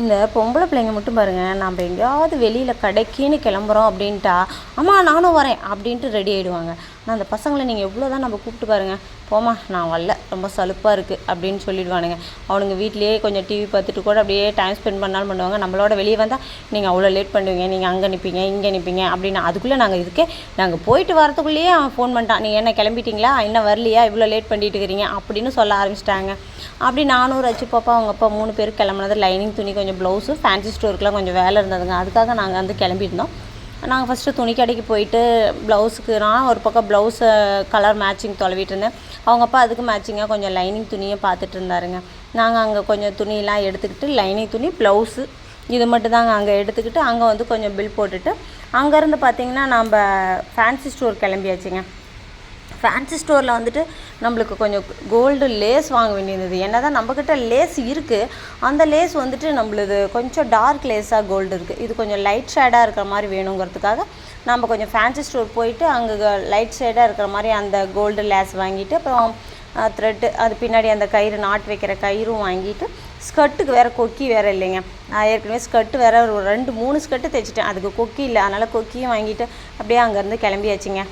இந்த பொம்பளை பிள்ளைங்க மட்டும் பாருங்கள் நம்ம எங்கேயாவது வெளியில் கடைக்குன்னு கிளம்புறோம் அப்படின்ட்டா அம்மா நானும் வரேன் அப்படின்ட்டு ரெடி ஆகிடுவாங்க ஆனால் அந்த பசங்களை நீங்கள் எவ்வளோ தான் நம்ம கூப்பிட்டு பாருங்கள் போம்மா நான் வரல. ரொம்ப சலுப்பாக இருக்குது அப்படின்னு சொல்லிடுவானுங்க. அவனுங்க வீட்லேயே கொஞ்சம் டிவி பார்த்துட்டு கூட அப்படியே டைம் ஸ்பெண்ட் பண்ணாலும் பண்ணுவாங்க. நம்மளோட வெளியே வந்தால் நீங்கள் அவ்வளோ லேட் பண்ணுவீங்க. நீங்கள் அங்கே நிற்பீங்க இங்கே நிற்பீங்க அப்படின்னு அதுக்குள்ளே நாங்கள் இதுக்கே நாங்கள் போயிட்டு வரத்துக்குள்ளேயே அவன் ஃபோன் பண்ணிட்டான். நீ என்ன கிளம்பிட்டீங்களா? இன்னும் வரலையா? இவ்வளோ லேட் பண்ணிட்டு இருக்கிறீங்க. அப்படின்னு சொல்ல ஆரம்பிச்சிட்டாங்க. அப்படி நானும் ரச்சு பாப்பா அவங்க அப்பா மூணு பேர் கிளம்புனது லைனிங் துணி கொஞ்சம் ப்ளவுஸு ஃபேன்சி ஸ்டோருக்குலாம் கொஞ்சம் வேலை இருந்ததுங்க. அதுக்காக நாங்கள் வந்து கிளம்பியிருந்தோம். நாங்கள் ஃபஸ்ட்டு துணி கடைக்கு போயிட்டு ப்ளவுஸுக்கு நான் ஒரு பக்கம் ப்ளவுஸை கலர் மேட்சிங் தொலைவிட்டு இருந்தேன். அவங்க அப்பா அதுக்கு மேட்சிங்காக கொஞ்சம் லைனிங் துணியை பார்த்துட்டு இருந்தாருங்க. நாங்கள் அங்கே கொஞ்சம் துணியெல்லாம் எடுத்துக்கிட்டு லைனிங் துணி ப்ளவுஸு இது மட்டும் தாங்க அங்கே எடுத்துக்கிட்டு அங்கே வந்து கொஞ்சம் பில் போட்டுட்டு அங்கேருந்து பார்த்தீங்கன்னா நம்ம ஃபேன்சி ஸ்டோர் கிளம்பியாச்சுங்க. ஃபேன்சி ஸ்டோரில் வந்துட்டு நம்மளுக்கு கொஞ்சம் கோல்டு லேஸ் வாங்க வேண்டியிருந்தது. என்ன தான் நம்மக்கிட்ட லேஸ் இருக்குது அந்த லேஸ் வந்துட்டு நம்மளுது கொஞ்சம் டார்க் லேஸாக கோல்டு இருக்குது இது கொஞ்சம் லைட் ஷேடாக இருக்கிற மாதிரி வேணுங்கிறதுக்காக நம்ம கொஞ்சம் ஃபேன்சி ஸ்டோர் போயிட்டு அங்கே லைட் ஷேடாக இருக்கிற மாதிரி அந்த கோல்டு லேஸ் வாங்கிட்டு அப்புறம் த்ரெட்டு அது பின்னாடி அந்த கயிறு நாட் வைக்கிற கயிறும் வாங்கிட்டு ஸ்கர்ட்டுக்கு வேறு கொக்கி வேறு இல்லைங்க. நான் ஏற்கனவே ஸ்கர்ட்டு வேறு ஒரு ரெண்டு மூணு ஸ்கர்ட்டு தைச்சிட்டேன். அதுக்கு கொக்கி இல்லை. அதனால் கொக்கியும் வாங்கிட்டு அப்படியே அங்கேருந்து கிளம்பியாச்சுங்க.